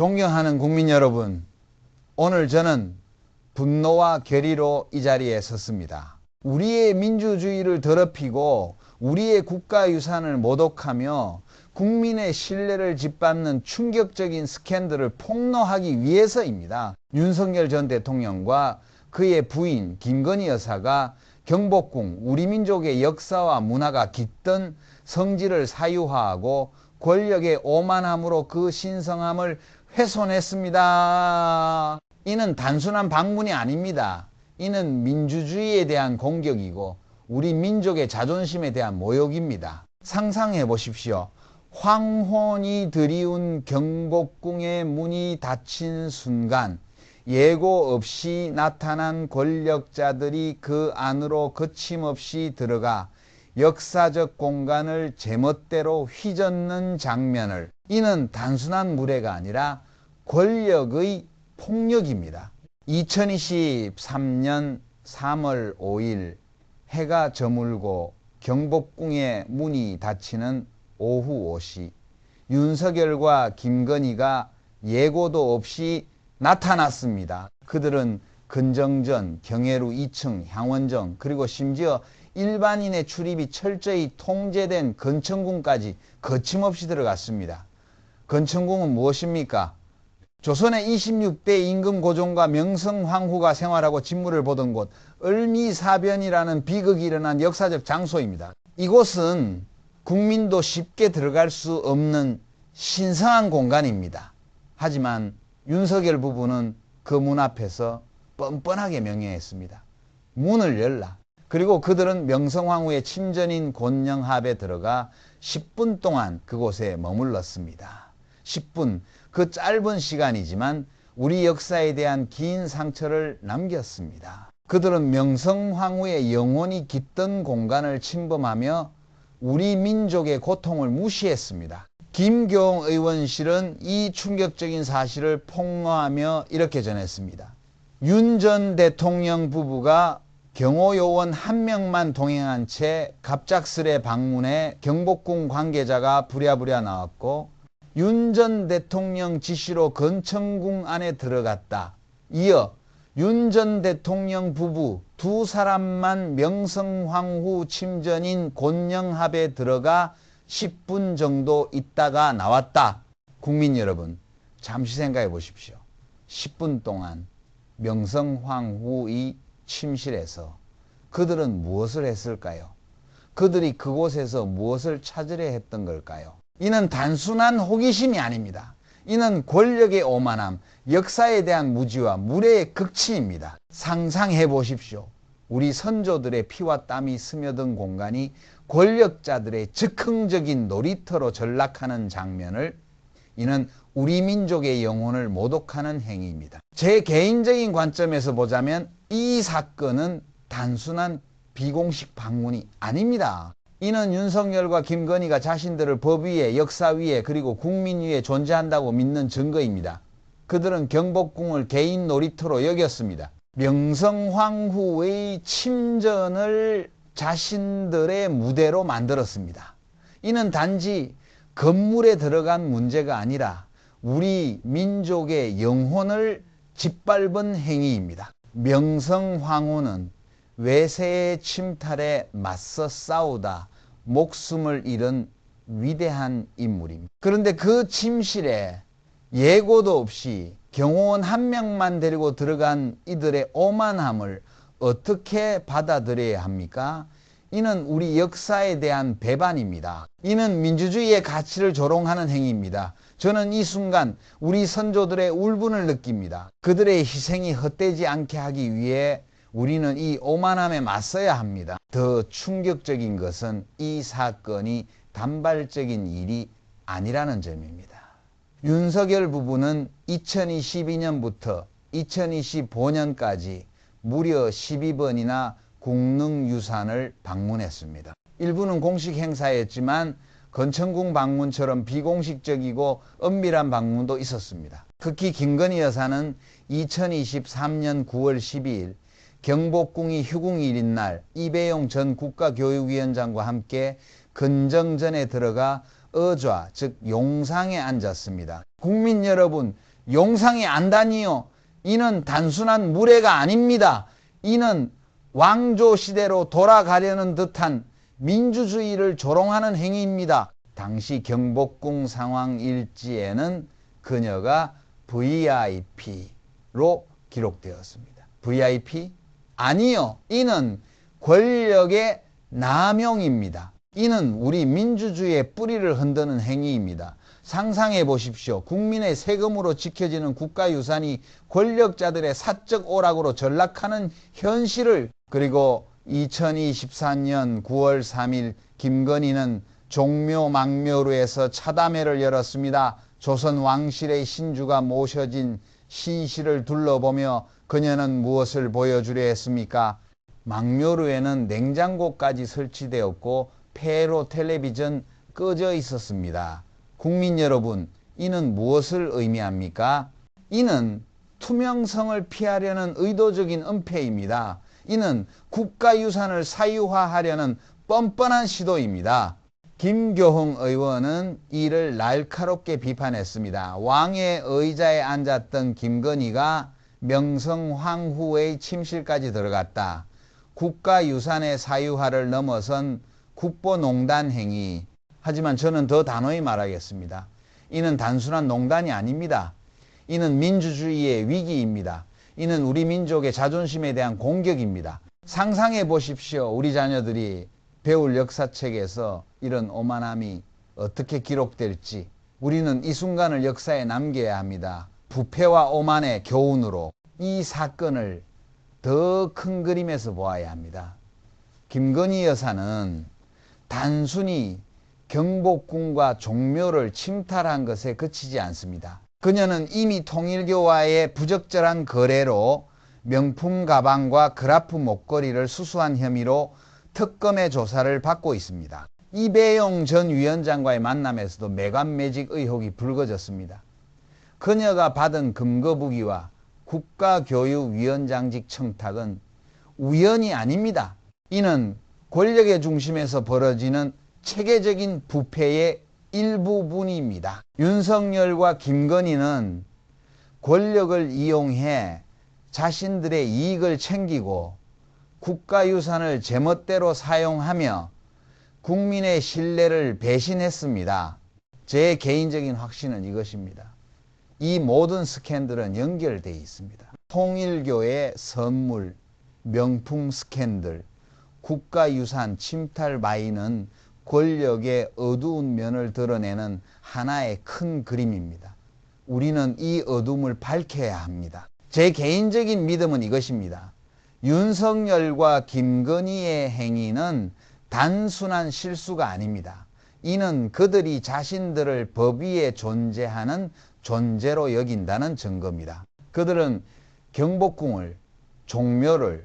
존경하는 국민 여러분, 오늘 저는 분노와 결의로 이 자리에 섰습니다. 우리의 민주주의를 더럽히고 우리의 국가유산을 모독하며 국민의 신뢰를 짓밟는 충격적인 스캔들을 폭로하기 위해서입니다. 윤석열 전 대통령과 그의 부인 김건희 여사가 경복궁 우리 민족의 역사와 문화가 깃든 성지를 사유화하고 권력의 오만함으로 그 신성함을 훼손했습니다. 이는 단순한 방문이 아닙니다. 이는 민주주의에 대한 공격이고 우리 민족의 자존심에 대한 모욕입니다. 상상해 보십시오. 황혼이 드리운 경복궁의 문이 닫힌 순간 예고 없이 나타난 권력자들이 그 안으로 거침없이 들어가 역사적 공간을 제멋대로 휘젓는 장면을 이는 단순한 무례가 아니라 권력의 폭력입니다. 2023년 3월 5일 해가 저물고 경복궁의 문이 닫히는 오후 5시 윤석열과 김건희가 예고도 없이 나타났습니다. 그들은 근정전, 경회루 2층, 향원정 그리고 심지어 일반인의 출입이 철저히 통제된 건천궁까지 거침없이 들어갔습니다. 건천궁은 무엇입니까? 조선의 26대 임금 고종과 명성황후가 생활하고 진물을 보던 곳 을미사변이라는 비극이 일어난 역사적 장소입니다. 이곳은 국민도 쉽게 들어갈 수 없는 신성한 공간입니다. 하지만 윤석열 부부는 그 문 앞에서 뻔뻔하게 명령했습니다. 문을 열라. 그리고 그들은 명성황후의 친전인 곤영합에 들어가 10분 동안 그곳에 머물렀습니다. 10분, 그 짧은 시간이지만 우리 역사에 대한 긴 상처를 남겼습니다. 그들은 명성황후의 영혼이 깃든 공간을 침범하며 우리 민족의 고통을 무시했습니다. 김경 의원실은 이 충격적인 사실을 폭로하며 이렇게 전했습니다. 윤 전 대통령 부부가 경호요원 한 명만 동행한 채 갑작스레 방문해 경복궁 관계자가 부랴부랴 나왔고 윤 전 대통령 지시로 건천궁 안에 들어갔다. 이어 윤 전 대통령 부부 두 사람만 명성황후 침전인 곤영합에 들어가 10분 정도 있다가 나왔다. 국민 여러분, 잠시 생각해 보십시오. 10분 동안 명성황후의 침실에서 그들은 무엇을 했을까요? 그들이 그곳에서 무엇을 찾으려 했던 걸까요? 이는 단순한 호기심이 아닙니다. 이는 권력의 오만함, 역사에 대한 무지와 무례의 극치입니다. 상상해 보십시오. 우리 선조들의 피와 땀이 스며든 공간이 권력자들의 즉흥적인 놀이터로 전락하는 장면을 이는 우리 민족의 영혼을 모독하는 행위입니다. 제 개인적인 관점에서 보자면 이 사건은 단순한 비공식 방문이 아닙니다. 이는 윤석열과 김건희가 자신들을 법 위에 역사 위에 그리고 국민 위에 존재한다고 믿는 증거입니다. 그들은 경복궁을 개인 놀이터로 여겼습니다. 명성황후의 침전을 자신들의 무대로 만들었습니다. 이는 단지 건물에 들어간 문제가 아니라 우리 민족의 영혼을 짓밟은 행위입니다. 명성황후는 외세의 침탈에 맞서 싸우다 목숨을 잃은 위대한 인물입니다. 그런데 그 침실에 예고도 없이 경호원 한 명만 데리고 들어간 이들의 오만함을 어떻게 받아들여야 합니까? 이는 우리 역사에 대한 배반입니다. 이는 민주주의의 가치를 조롱하는 행위입니다. 저는 이 순간 우리 선조들의 울분을 느낍니다. 그들의 희생이 헛되지 않게 하기 위해 우리는 이 오만함에 맞서야 합니다. 더 충격적인 것은 이 사건이 단발적인 일이 아니라는 점입니다. 윤석열 부부는 2022년부터 2025년까지 무려 12번이나 국능유산을 방문했습니다. 일부는 공식 행사였지만 건천궁 방문처럼 비공식적이고 엄밀한 방문도 있었습니다. 특히 김건희 여사는 2023년 9월 12일 경복궁이 휴궁일인 날 이배용 전 국가교육위원장과 함께 근정전에 들어가 어좌 즉 용상에 앉았습니다. 국민 여러분 용상이 안다니요. 이는 단순한 무례가 아닙니다. 이는 왕조 시대로 돌아가려는 듯한 민주주의를 조롱하는 행위입니다. 당시 경복궁 상황 일지에는 그녀가 VIP로 기록되었습니다. VIP? 아니요. 이는 권력의 남용입니다. 이는 우리 민주주의의 뿌리를 흔드는 행위입니다. 상상해 보십시오. 국민의 세금으로 지켜지는 국가유산이 권력자들의 사적 오락으로 전락하는 현실을 그리고 2024년 9월 3일 김건희는 종묘 망묘루에서 차담회를 열었습니다. 조선 왕실의 신주가 모셔진 신실을 둘러보며 그녀는 무엇을 보여주려 했습니까? 망묘루에는 냉장고까지 설치되었고 폐로 텔레비전 꺼져 있었습니다. 국민 여러분, 이는 무엇을 의미합니까? 이는 투명성을 피하려는 의도적인 은폐입니다. 이는 국가유산을 사유화하려는 뻔뻔한 시도입니다. 김교흥 의원은 이를 날카롭게 비판했습니다. 왕의 의자에 앉았던 김건희가 명성황후의 침실까지 들어갔다. 국가유산의 사유화를 넘어선 국보농단 행위. 하지만 저는 더 단호히 말하겠습니다. 이는 단순한 농단이 아닙니다. 이는 민주주의의 위기입니다. 이는 우리 민족의 자존심에 대한 공격입니다. 상상해 보십시오. 우리 자녀들이 배울 역사책에서 이런 오만함이 어떻게 기록될지 우리는 이 순간을 역사에 남겨야 합니다. 부패와 오만의 교훈으로 이 사건을 더 큰 그림에서 보아야 합니다. 김건희 여사는 단순히 경복궁과 종묘를 침탈한 것에 그치지 않습니다. 그녀는 이미 통일교와의 부적절한 거래로 명품 가방과 그라프 목걸이를 수수한 혐의로 특검의 조사를 받고 있습니다. 이배용 전 위원장과의 만남에서도 매관매직 의혹이 불거졌습니다. 그녀가 받은 금거부기와 국가교육위원장직 청탁은 우연이 아닙니다. 이는 권력의 중심에서 벌어지는 체계적인 부패의 일부분입니다. 윤석열과 김건희는 권력을 이용해 자신들의 이익을 챙기고 국가유산을 제멋대로 사용하며 국민의 신뢰를 배신했습니다. 제 개인적인 확신은 이것입니다. 이 모든 스캔들은 연결되어 있습니다. 통일교의 선물, 명품 스캔들, 국가유산 침탈 바이는 권력의 어두운 면을 드러내는 하나의 큰 그림입니다. 우리는 이 어둠을 밝혀야 합니다. 제 개인적인 믿음은 이것입니다. 윤석열과 김건희의 행위는 단순한 실수가 아닙니다. 이는 그들이 자신들을 법 위에 존재하는 존재로 여긴다는 증거입니다. 그들은 경복궁을, 종묘를,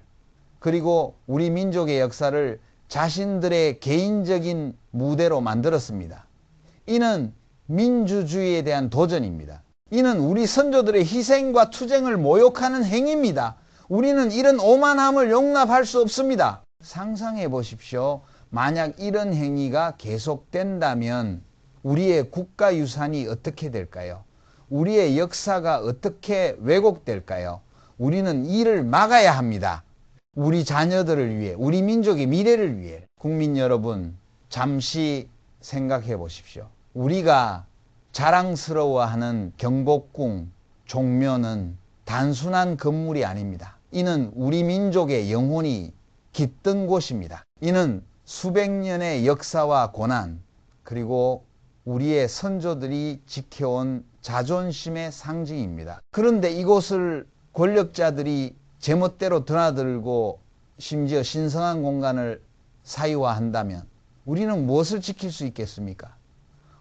그리고 우리 민족의 역사를 자신들의 개인적인 무대로 만들었습니다. 이는 민주주의에 대한 도전입니다. 이는 우리 선조들의 희생과 투쟁을 모욕하는 행위입니다. 우리는 이런 오만함을 용납할 수 없습니다. 상상해 보십시오. 만약 이런 행위가 계속된다면 우리의 국가유산이 어떻게 될까요? 우리의 역사가 어떻게 왜곡될까요? 우리는 이를 막아야 합니다. 우리 자녀들을 위해, 우리 민족의 미래를 위해. 국민 여러분, 잠시 생각해 보십시오. 우리가 자랑스러워하는 경복궁, 종묘는 단순한 건물이 아닙니다. 이는 우리 민족의 영혼이 깃든 곳입니다. 이는 수백 년의 역사와 고난, 그리고 우리의 선조들이 지켜온 자존심의 상징입니다. 그런데 이곳을 권력자들이 제멋대로 드나들고 심지어 신성한 공간을 사유화한다면 우리는 무엇을 지킬 수 있겠습니까?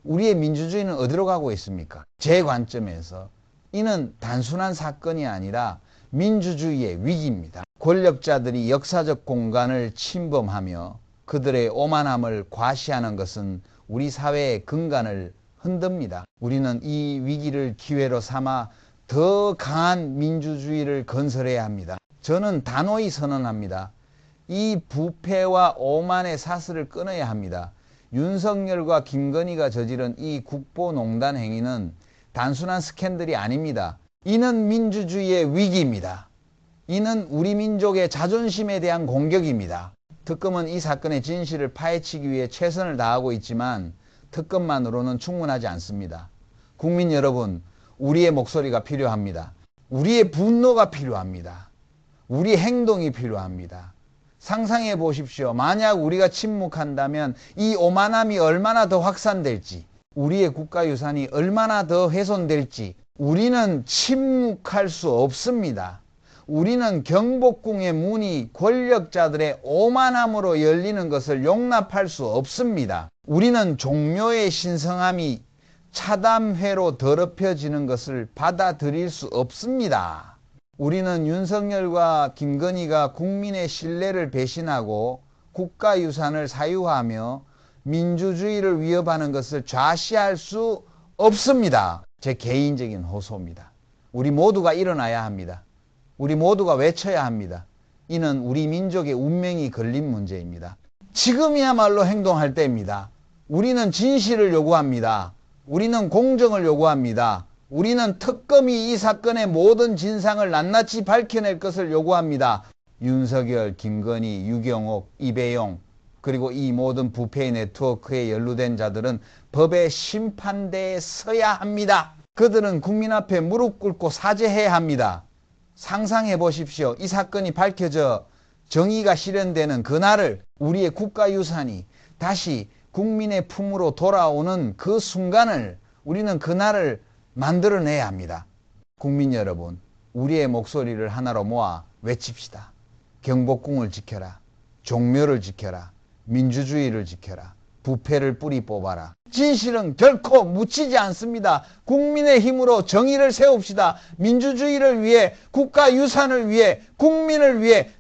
우리의 민주주의는 어디로 가고 있습니까? 제 관점에서 이는 단순한 사건이 아니라 민주주의의 위기입니다. 권력자들이 역사적 공간을 침범하며 그들의 오만함을 과시하는 것은 우리 사회의 근간을 흔듭니다. 우리는 이 위기를 기회로 삼아 더 강한 민주주의를 건설해야 합니다. 저는 단호히 선언합니다. 이 부패와 오만의 사슬을 끊어야 합니다. 윤석열과 김건희가 저지른 이 국보농단 행위는 단순한 스캔들이 아닙니다. 이는 민주주의의 위기입니다. 이는 우리 민족의 자존심에 대한 공격입니다. 특검은 이 사건의 진실을 파헤치기 위해 최선을 다하고 있지만 특검만으로는 충분하지 않습니다. 국민 여러분, 우리의 목소리가 필요합니다. 우리의 분노가 필요합니다. 우리 행동이 필요합니다. 상상해 보십시오. 만약 우리가 침묵한다면 이 오만함이 얼마나 더 확산될지, 우리의 국가유산이 얼마나 더 훼손될지, 우리는 침묵할 수 없습니다. 우리는 경복궁의 문이 권력자들의 오만함으로 열리는 것을 용납할 수 없습니다. 우리는 종묘의 신성함이 차담회로 더럽혀지는 것을 받아들일 수 없습니다. 우리는 윤석열과 김건희가 국민의 신뢰를 배신하고 국가유산을 사유하며 민주주의를 위협하는 것을 좌시할 수 없습니다. 제 개인적인 호소입니다. 우리 모두가 일어나야 합니다. 우리 모두가 외쳐야 합니다. 이는 우리 민족의 운명이 걸린 문제입니다. 지금이야말로 행동할 때입니다. 우리는 진실을 요구합니다. 우리는 공정을 요구합니다. 우리는 특검이 이 사건의 모든 진상을 낱낱이 밝혀낼 것을 요구합니다. 윤석열, 김건희, 유경옥, 이배용 그리고 이 모든 부패 네트워크에 연루된 자들은 법의 심판대에 서야 합니다. 그들은 국민 앞에 무릎 꿇고 사죄해야 합니다. 상상해 보십시오. 이 사건이 밝혀져 정의가 실현되는 그날을 우리의 국가유산이 다시 국민의 품으로 돌아오는 그 순간을 우리는 그날을 만들어내야 합니다. 국민 여러분, 우리의 목소리를 하나로 모아 외칩시다. 경복궁을 지켜라. 종묘를 지켜라. 민주주의를 지켜라. 부패를 뿌리 뽑아라. 진실은 결코 묻히지 않습니다. 국민의 힘으로 정의를 세웁시다. 민주주의를 위해, 국가 유산을 위해, 국민을 위해